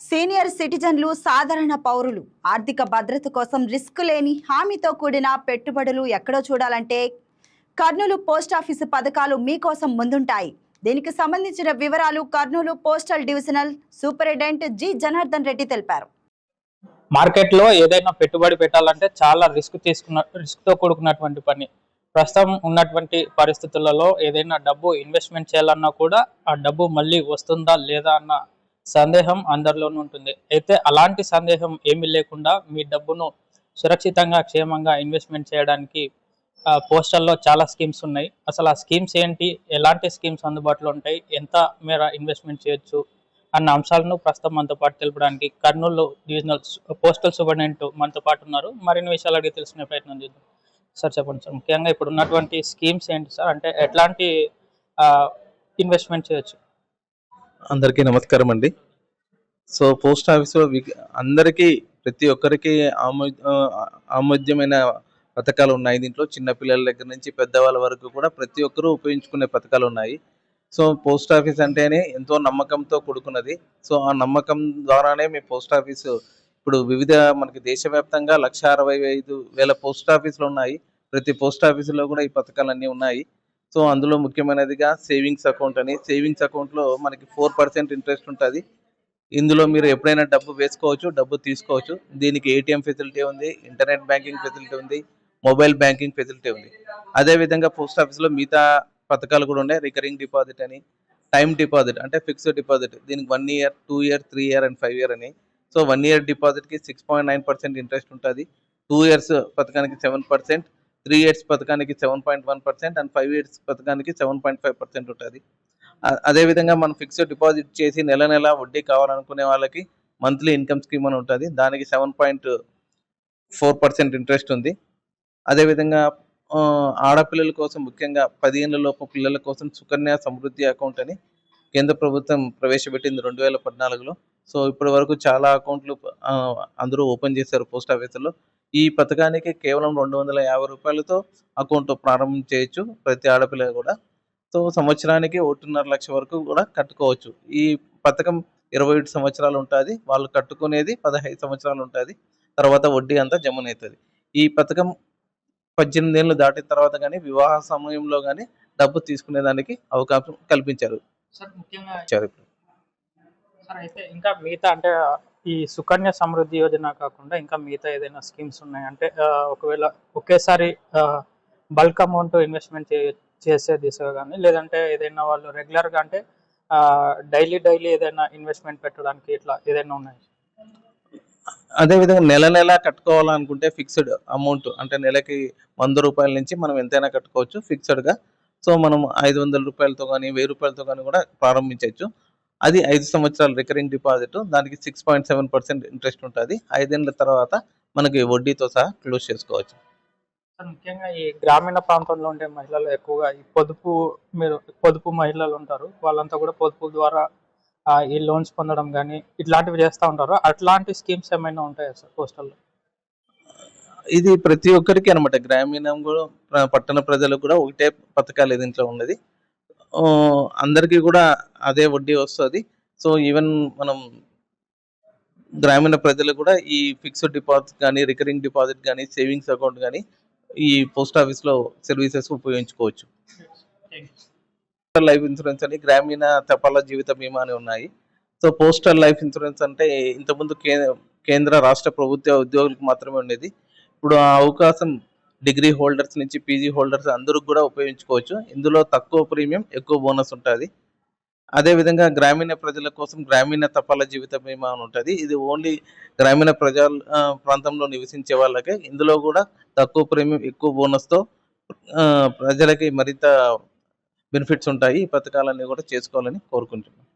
Senior సిటిజన్లు సాధారణ పౌరులు. ఆర్థిక భద్రత కోసం రిస్క్ లేని హామీతో కూడిన పెట్టుబడులు ఎక్కడో చూడాలంటే కర్నూలు పోస్టాఫీసు పథకాలు మీకోసం ముందుంటాయి. దీనికి సంబంధించిన వివరాలు Kurnool postal divisional superintendent G Janardhan Reddy తెలిపారు. మార్కెట్లో ఏదైనా పెట్టుబడి పెట్టాలంటే చాలా రిస్క్ తీసుకున్న రిస్క్తో కూడుకున్నటువంటి పని. ప్రస్తుతం ఉన్నటువంటి పరిస్థితులలో ఏదైనా డబ్బు ఇన్వెస్ట్మెంట్ చేయాలన్నా కూడా ఆ డబ్బు మళ్ళీ వస్తుందా లేదా అన్న సందేహం అందరిలోనూ ఉంటుంది. అయితే అలాంటి సందేహం ఏమీ లేకుండా మీ డబ్బును సురక్షితంగా క్షేమంగా ఇన్వెస్ట్మెంట్ చేయడానికి పోస్టల్లో చాలా స్కీమ్స్ ఉన్నాయి. అసలు ఆ స్కీమ్స్ ఏంటి? ఎలాంటి స్కీమ్స్ అందుబాటులో ఉంటాయి? ఎంత మేర ఇన్వెస్ట్మెంట్ చేయొచ్చు? అన్న అంశాలను ప్రస్తుతం మనతో పాటు తెలుపడానికి కర్నూలు డివిజనల్ పోస్టల్ సూపరింటెండెంట్ మనతో పాటు ఉన్నారు. మరిన్ని విషయాలు అడిగి తెలుసుకునే ప్రయత్నం చేద్దాం. సార్ చెప్పండి సార్. ముఖ్యంగా ఇప్పుడు ఉన్నటువంటి స్కీమ్స్ ఏంటి సార్? అంటే ఎట్లాంటి ఇన్వెస్ట్మెంట్ చేయొచ్చు? అందరికీ నమస్కారం అండి. సో పోస్ట్ ఆఫీస్లో అందరికీ ప్రతి ఒక్కరికి ఆమో ఆమోద్యమైన పథకాలు ఉన్నాయి. దీంట్లో చిన్నపిల్లల దగ్గర నుంచి పెద్దవాళ్ళ వరకు కూడా ప్రతి ఒక్కరూ ఉపయోగించుకునే పథకాలు ఉన్నాయి. సో పోస్ట్ ఆఫీస్ అంటేనే ఎంతో నమ్మకంతో కూడుకున్నది. సో ఆ నమ్మకం ద్వారానే మీ పోస్ట్ ఆఫీసు ఇప్పుడు వివిధ మనకి దేశవ్యాప్తంగా లక్ష అరవై ఐదు వేల పోస్ట్ ఆఫీసులు ఉన్నాయి. ప్రతి పోస్ట్ ఆఫీసులో కూడా ఈ పథకాలన్నీ ఉన్నాయి. సో అందులో ముఖ్యమైనదిగా సేవింగ్స్ అకౌంట్ అని. సేవింగ్స్ అకౌంట్లో మనకి ఫోర్ పర్సెంట్ ఇంట్రెస్ట్ ఉంటుంది. ఇందులో మీరు ఎప్పుడైనా డబ్బు వేసుకోవచ్చు డబ్బు తీసుకోవచ్చు. దీనికి ఏటీఎం ఫెసిలిటీ ఉంది ఇంటర్నెట్ బ్యాంకింగ్ ఫెసిలిటీ ఉంది మొబైల్ బ్యాంకింగ్ ఫెసిలిటీ ఉంది. అదేవిధంగా పోస్ట్ ఆఫీస్లో మిగతా పథకాలు కూడా ఉన్నాయి. రికరింగ్ డిపాజిట్ అని టైం డిపాజిట్ అంటే ఫిక్స్డ్ డిపాజిట్. దీనికి one year two year three year and five year అని. సో వన్ ఇయర్ డిపాజిట్కి six point nine percent interest ఉంటుంది. టూ ఇయర్స్ పథకానికి సెవెన్ పర్సెంట్. త్రీ ఇయర్స్ పథకానికి seven point one percent and five years పథకానికి seven point five percent ఉంటుంది. అదేవిధంగా మనం fixed deposit చేసి నెల నెల వడ్డీ కావాలనుకునే వాళ్ళకి మంత్లీ ఇన్కమ్ స్కీమ్ అని ఉంటుంది. దానికి seven point four percent interest ఉంది. అదేవిధంగా ఆడపిల్లల కోసం ముఖ్యంగా పదిహేనుల లోపు పిల్లల కోసం సుకన్య సమృద్ధి అకౌంట్ అని కేంద్ర ప్రభుత్వం ప్రవేశపెట్టింది రెండు వేల పద్నాలుగులో. సో ఇప్పటి వరకు చాలా అకౌంట్లు అందరూ ఓపెన్ చేశారు పోస్ట్ ఆఫీసులో ఈ పథకానికి కేవలం రెండు వందల యాభై రూపాయలతో అకౌంట్ ప్రారంభం చేయొచ్చు ప్రతి ఆడపిల్ల కూడా. సో సంవత్సరానికి ఒకటిన్నర లక్ష వరకు కూడా కట్టుకోవచ్చు. ఈ పథకం ఇరవై ఏడు సంవత్సరాలు ఉంటుంది. వాళ్ళు కట్టుకునేది పదహైదు సంవత్సరాలు ఉంటుంది. తర్వాత వడ్డీ అంతా జమనవుతుంది ఈ పథకం పద్దెనిమిది ఏళ్ళు దాటిన తర్వాత కానీ వివాహ సమయంలో కానీ డబ్బు తీసుకునేదానికి అవకాశం కల్పించారు. సార్ ముఖ్యంగా అయితే ఇంకా మిగతా అంటే ఈ సుకన్య సమృద్ధి యోజన కాకుండా ఇంకా మిగతా ఏదైనా స్కీమ్స్ ఉన్నాయి. అంటే ఒకవేళ ఒకేసారి బల్క్ అమౌంట్ ఇన్వెస్ట్మెంట్ చేసే దిశగా కానీ లేదంటే ఏదైనా వాళ్ళు రెగ్యులర్గా అంటే డైలీ డైలీ ఏదైనా ఇన్వెస్ట్మెంట్ పెట్టడానికి ఇట్లా ఏదైనా ఉన్నాయి. అదేవిధంగా నెల నెల కట్టుకోవాలనుకుంటే ఫిక్స్డ్ అమౌంట్ అంటే నెలకి వంద రూపాయల నుంచి మనం ఎంతైనా కట్టుకోవచ్చు ఫిక్స్డ్గా. సో మనం ఐదు వందల రూపాయలతో కానీ వెయ్యి రూపాయలతో కానీ కూడా ప్రారంభించవచ్చు. అది ఐదు సంవత్సరాల రికరింగ్ డిపాజిట్ దానికి six point seven percent interest ఉంటుంది. ఐదేళ్ళ తర్వాత మనకి వడ్డీతో సహా క్లోజ్ చేసుకోవచ్చు. సార్ ముఖ్యంగా ఈ గ్రామీణ ప్రాంతంలో ఉండే మహిళలు ఎక్కువగా ఈ పొదుపు మీరు పొదుపు మహిళలు ఉంటారు. వాళ్ళంతా కూడా పొదుపు ద్వారా ఈ లోన్స్ పొందడం కానీ ఇట్లాంటివి చేస్తూ ఉంటారు. అట్లాంటి స్కీమ్స్ ఏమైనా ఉంటాయా సార్ పోస్టల్లో? ఇది ప్రతి ఒక్కరికి అనమాట గ్రామీణం కూడా పట్టణ ప్రజలకు కూడా ఒకటే పథకాలు దీంట్లో ఉన్నది అందరికీ కూడా అదే వడ్డీ వస్తుంది. సో ఈవెన్ మనం గ్రామీణ ప్రజలు కూడా ఈ ఫిక్స్డ్ డిపాజిట్ కానీ రికరింగ్ డిపాజిట్ కానీ సేవింగ్స్ అకౌంట్ కానీ ఈ పోస్ట్ ఆఫీస్లో సర్వీసెస్ ఉపయోగించుకోవచ్చు. పోస్టల్ లైఫ్ ఇన్సూరెన్స్ అని గ్రామీణ తపాలా జీవిత బీమా అని ఉన్నాయి. సో పోస్టల్ లైఫ్ ఇన్సూరెన్స్ అంటే ఇంతకుముందు కేంద్ర రాష్ట్ర ప్రభుత్వ ఉద్యోగులకు మాత్రమే ఉండేది. ఇప్పుడు ఆ అవకాశం డిగ్రీ హోల్డర్స్ నుంచి పీజీ హోల్డర్స్ అందరూ కూడా ఉపయోగించుకోవచ్చు. ఇందులో తక్కువ ప్రీమియం ఎక్కువ బోనస్ ఉంటుంది. అదేవిధంగా గ్రామీణ ప్రజల కోసం గ్రామీణ తపాలా జీవిత బీమా అని ఉంటుంది. ఇది ఓన్లీ గ్రామీణ ప్రజా ప్రాంతంలో నివసించే వాళ్ళకే. ఇందులో కూడా తక్కువ ప్రీమియం ఎక్కువ బోనస్తో ప్రజలకి మరింత బెనిఫిట్స్ ఉంటాయి. ఈ పథకాలన్నీ కూడా చేసుకోవాలని కోరుకుంటున్నాను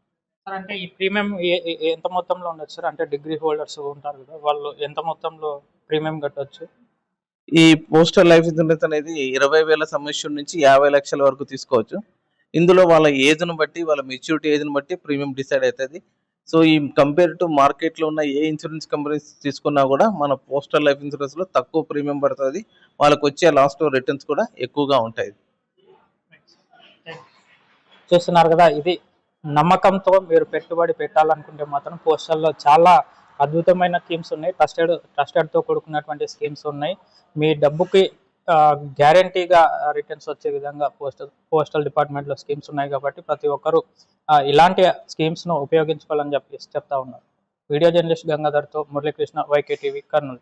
సార్ అంటే ఈ ప్రీమియం ఎంత మొత్తంలో ఉండొచ్చు సార్? అంటే డిగ్రీ హోల్డర్స్ ఉంటారు కదా వాళ్ళు ఎంత మొత్తంలో ప్రీమియం కట్టొచ్చు? ఈ పోస్టల్ లైఫ్ ఇన్సూరెన్స్ అనేది ఇరవై వేల సమస్య నుంచి యాభై లక్షల వరకు తీసుకోవచ్చు. ఇందులో వాళ్ళ ఏజ్ను బట్టి వాళ్ళ మెచ్యూరిటీ ఏజ్ని బట్టి ప్రీమియం డిసైడ్ అవుతుంది. సో ఈ కంపేర్ టు మార్కెట్లో ఉన్న ఏ ఇన్సూరెన్స్ కంపెనీస్ తీసుకున్నా కూడా మన పోస్టల్ లైఫ్ ఇన్సూరెన్స్లో తక్కువ ప్రీమియం పడుతుంది. వాళ్ళకి వచ్చే లాస్ట్ రిటర్న్స్ కూడా ఎక్కువగా ఉంటాయి. చూస్తున్నారు కదా ఇది నమ్మకంతో మీరు పెట్టుబడి పెట్టాలనుకుంటే మాత్రం పోస్టల్లో చాలా అద్భుతమైన స్కీమ్స్ ఉన్నాయి. ట్రస్టెడ్ ట్రస్టెడ్తో కూడుకున్నటువంటి స్కీమ్స్ ఉన్నాయి. మీ డబ్బుకి గ్యారంటీగా రిటర్న్స్ వచ్చే విధంగా పోస్టల్ పోస్టల్ డిపార్ట్మెంట్లో స్కీమ్స్ ఉన్నాయి కాబట్టి ప్రతి ఒక్కరూ ఇలాంటి స్కీమ్స్ను ఉపయోగించుకోవాలని చెప్పి చెప్తా ఉన్నారు. వీడియో జర్నలిస్ట్ గంగాధర్తో మురళీకృష్ణ వైకే టీవీ కర్నూలు.